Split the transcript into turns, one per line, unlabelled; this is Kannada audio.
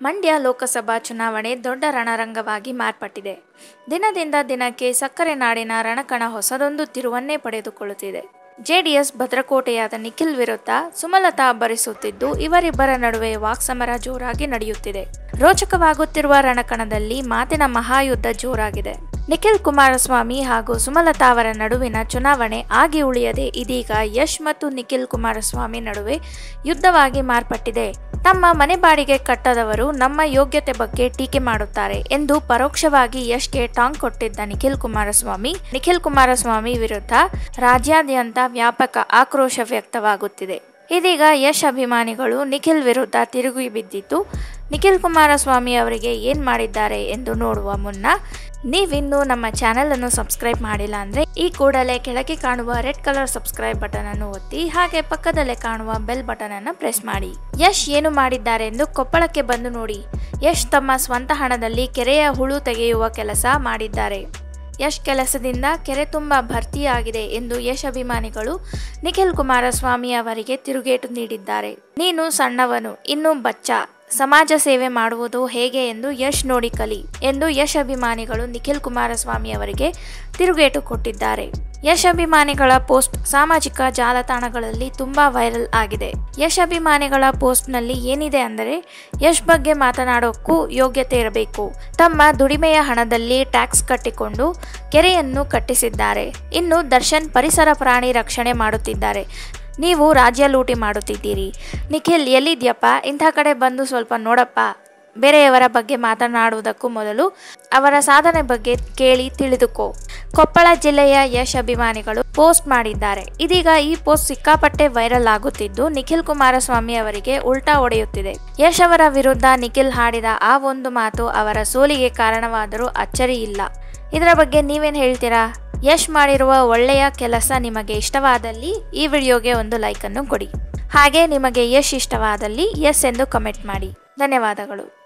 ಮಂಡ್ಯ ಲೋಕಸಭಾ ಚುನಾವಣೆ ದೊಡ್ಡ ರಣರಂಗವಾಗಿ ಮಾರ್ಪಟ್ಟಿದೆ. ದಿನದಿಂದ ದಿನಕ್ಕೆ ಸಕ್ಕರೆ ನಾಡಿನ ರಣಕಣ ಹೊಸದೊಂದು ತಿರುವನ್ನೇ ಪಡೆದುಕೊಳ್ಳುತ್ತಿದೆ. ಜೆಡಿಎಸ್ ಭದ್ರಕೋಟೆಯಾದ ನಿಖಿಲ್ ವಿರುದ್ಧ ಸುಮಲತಾ ಅಬ್ಬರಿಸುತ್ತಿದ್ದು ಇವರಿಬ್ಬರ ನಡುವೆ ವಾಕ್ಸಮರ ಜೋರಾಗಿ ನಡೆಯುತ್ತಿದೆ. ರೋಚಕವಾಗುತ್ತಿರುವ ರಣಕಣದಲ್ಲಿ ಮಾತಿನ ಮಹಾಯುದ್ಧ ಜೋರಾಗಿದೆ. ನಿಖಿಲ್ ಕುಮಾರಸ್ವಾಮಿ ಹಾಗೂ ಸುಮಲತಾ ಅವರ ನಡುವಿನ ಚುನಾವಣೆ ಆಗಿ ಉಳಿಯದೆ ಇದೀಗ ಯಶ್ ಮತ್ತು ನಿಖಿಲ್ ಕುಮಾರಸ್ವಾಮಿ ನಡುವೆ ಯುದ್ಧವಾಗಿ ಮಾರ್ಪಟ್ಟಿದೆ. ತಮ್ಮ ಮನೆ ಬಾಡಿಗೆ ಕಟ್ಟದವರು ನಮ್ಮ ಯೋಗ್ಯತೆ ಬಗ್ಗೆ ಟೀಕೆ ಮಾಡುತ್ತಾರೆ ಎಂದು ಪರೋಕ್ಷವಾಗಿ ಯಶ್ಗೆ ಟಾಂಗ್ ಕೊಟ್ಟಿದ್ದ ನಿಖಿಲ್ ಕುಮಾರಸ್ವಾಮಿ. ನಿಖಿಲ್ ಕುಮಾರಸ್ವಾಮಿ ವಿರುದ್ಧ ರಾಜ್ಯಾದ್ಯಂತ ವ್ಯಾಪಕ ಆಕ್ರೋಶ ವ್ಯಕ್ತವಾಗುತ್ತಿದೆ. ಇದೀಗ ಯಶ್ ಅಭಿಮಾನಿಗಳು ನಿಖಿಲ್ ವಿರುದ್ಧ ತಿರುಗಿ ಬಿದ್ದಿದ್ದು, ನಿಖಿಲ್ ಕುಮಾರಸ್ವಾಮಿ ಅವರಿಗೆ ಏನು ಮಾಡಿದ್ದಾರೆ ಎಂದು ನೋಡುವ ಮುನ್ನ, ನೀವಿನ್ನೂ ನಮ್ಮ ಚಾನೆಲ್ ಅನ್ನು ಸಬ್ಸ್ಕ್ರೈಬ್ ಮಾಡಿಲ್ಲ ಅಂದರೆ ಈ ಕೂಡಲೇ ಕೆಳಗೆ ಕಾಣುವ ರೆಡ್ ಕಲರ್ ಸಬ್ಸ್ಕ್ರೈಬ್ ಬಟನ್ ಅನ್ನು ಒತ್ತಿ, ಹಾಗೆ ಪಕ್ಕದಲ್ಲೇ ಕಾಣುವ ಬೆಲ್ ಬಟನ್ ಅನ್ನು ಪ್ರೆಸ್ ಮಾಡಿ. ಯಶ್ ಏನು ಮಾಡಿದ್ದಾರೆ ಎಂದು ಕೊಪ್ಪಳಕ್ಕೆ ಬಂದು ನೋಡಿ. ಯಶ್ ತಮ್ಮ ಸ್ವಂತ ಹಣದಲ್ಲಿ ಕೆರೆಯ ಹುಳು ತೆಗೆಯುವ ಕೆಲಸ ಮಾಡಿದ್ದಾರೆ. ಯಶ್ ಕೆಲಸದಿಂದ ಕೆರೆ ತುಂಬ ಭರ್ತಿಯಾಗಿದೆ ಎಂದು ಯಶ್ ಅಭಿಮಾನಿಗಳು ನಿಖಿಲ್ ಕುಮಾರಸ್ವಾಮಿ ಅವರಿಗೆ ತಿರುಗೇಟು ನೀಡಿದ್ದಾರೆ. ನೀನು ಸಣ್ಣವನು, ಇನ್ನೂ ಬಚ್ಚ. ಸಮಾಜ ಸೇವೆ ಮಾಡುವುದು ಹೇಗೆ ಎಂದು ಯಶ್ ನೋಡಿ ಕಲಿ ಎಂದು ಯಶ್ ಅಭಿಮಾನಿಗಳು ನಿಖಿಲ್ ಕುಮಾರಸ್ವಾಮಿ ಅವರಿಗೆ ತಿರುಗೇಟು ಕೊಟ್ಟಿದ್ದಾರೆ. ಯಶ್ ಅಭಿಮಾನಿಗಳ ಪೋಸ್ಟ್ ಸಾಮಾಜಿಕ ಜಾಲತಾಣಗಳಲ್ಲಿ ತುಂಬಾ ವೈರಲ್ ಆಗಿದೆ. ಯಶ್ ಅಭಿಮಾನಿಗಳ ಪೋಸ್ಟ್ನಲ್ಲಿ ಏನಿದೆ ಅಂದರೆ, ಯಶ್ ಬಗ್ಗೆ ಮಾತನಾಡೋಕ್ಕೂ ಯೋಗ್ಯತೆ ಇರಬೇಕು. ತಮ್ಮ ದುಡಿಮೆಯ ಹಣದಲ್ಲಿ ಟ್ಯಾಕ್ಸ್ ಕಟ್ಟಿಕೊಂಡು ಕೆರೆಯನ್ನು ಕಟ್ಟಿಸಿದ್ದಾರೆ. ಇನ್ನು ದರ್ಶನ್ ಪರಿಸರ ಪ್ರಾಣಿ ರಕ್ಷಣೆ ಮಾಡುತ್ತಿದ್ದಾರೆ. ನೀವು ರಾಜ್ಯ ಲೂಟಿ ಮಾಡುತ್ತಿದ್ದೀರಿ. ನಿಖಿಲ್, ಎಲ್ಲಿದ್ಯಪ್ಪ? ಇಂಥ ಕಡೆ ಬಂದು ಸ್ವಲ್ಪ ನೋಡಪ್ಪ. ಬೇರೆಯವರ ಬಗ್ಗೆ ಮಾತನಾಡುವುದಕ್ಕೂ ಮೊದಲು ಅವರ ಸಾಧನೆ ಬಗ್ಗೆ ಕೇಳಿ ತಿಳಿದುಕೋ. ಕೊಪ್ಪಳ ಜಿಲ್ಲೆಯ ಯಶ್ ಅಭಿಮಾನಿಗಳು ಪೋಸ್ಟ್ ಮಾಡಿದ್ದಾರೆ. ಇದೀಗ ಈ ಪೋಸ್ಟ್ ಸಿಕ್ಕಾಪಟ್ಟೆ ವೈರಲ್ ಆಗುತ್ತಿದ್ದು ನಿಖಿಲ್ ಕುಮಾರಸ್ವಾಮಿ ಅವರಿಗೆ ಉಲ್ಟಾ ಹೊಡೆಯುತ್ತಿದೆ. ಯಶ್ ಅವರ ವಿರುದ್ಧ ನಿಖಿಲ್ ಹಾಡಿದ ಆ ಒಂದು ಮಾತು ಅವರ ಸೋಲಿಗೆ ಕಾರಣವಾದರೂ ಅಚ್ಚರಿ ಇಲ್ಲ. ಇದರ ಬಗ್ಗೆ ನೀವೇನು ಹೇಳ್ತೀರಾ? ಯಶ್ ಮಾಡಿರುವ ಒಳ್ಳೆಯ ಕೆಲಸ ನಿಮಗೆ ಇಷ್ಟವಾದಲ್ಲಿ ಈ ವಿಡಿಯೋಗೆ ಒಂದು ಲೈಕನ್ನು ಕೊಡಿ. ಹಾಗೆ ನಿಮಗೆ ಯಶ್ ಇಷ್ಟವಾದಲ್ಲಿ ಎಸ್ ಎಂದು ಕಮೆಂಟ್ ಮಾಡಿ. ಧನ್ಯವಾದಗಳು.